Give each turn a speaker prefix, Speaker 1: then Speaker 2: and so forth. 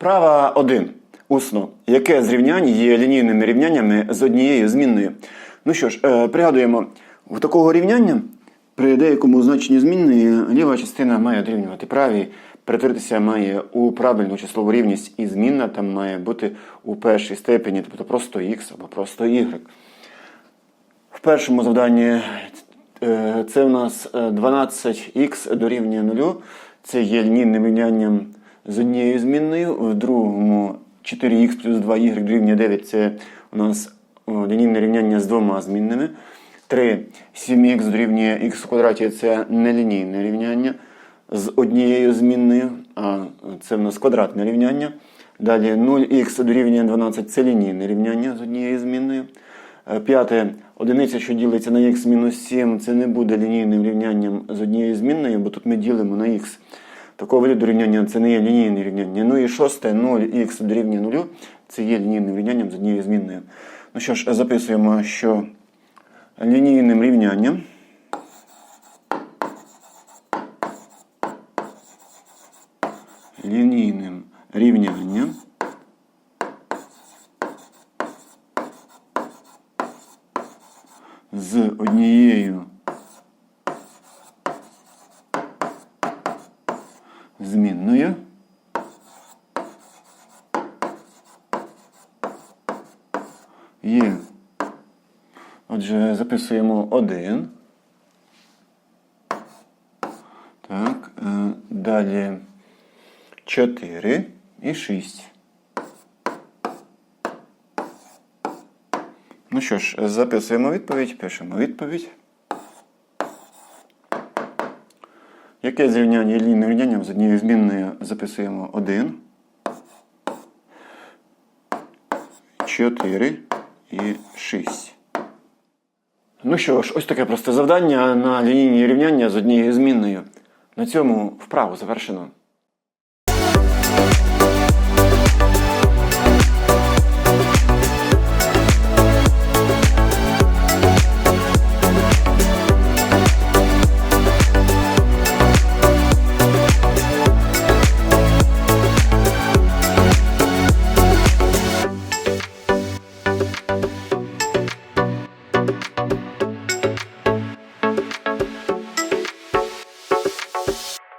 Speaker 1: Вправа 1. Усно. Яке з є лінійними рівняннями з однією змінною? Ну що ж, е, пригадуємо, у такого рівняння при деякому значенні змінної ліва частина має дорівнювати правій, перетворитися має у правильну числову рівність і змінна там має бути у першій степені, тобто просто х або просто y. В першому завданні е, це у нас е, 12х дорівнює 0. Це є лінійним рівнянням з однією змінною. В другому 4х плюс 2y дорівнює 9. Це у нас лінійне рівняння з двома змінними. 3. 7х дорівнює х в квадраті це нелінійне рівняння з однією змінною, а це в нас квадратне рівняння. Далі 0х дорівнює 12 це лінійне рівняння з однією змінною. Е, П'яте. Одиниця, що ділиться на х мінус 7, це не буде лінійним рівнянням з однією змінною, бо тут ми ділимо на х. Такого виду рівняння це не є лінійне рівняння. Ну і шосте 0х дорівнює 0, це є лінійним рівнянням з однією змінною. Ну що ж, записуємо, що лінійним рівнянням лінійним рівнянням з однією змінною є. Отже, записуємо 1. Так, е, далі 4 і 6. Ну що ж, записуємо відповідь, пишемо відповідь. Яке зрівняння є рівнянням з однією змінною записуємо 1, 4 і 6. Ну що ж, ось таке просте завдання на лінійні рівняння з однією змінною. На цьому вправу завершено.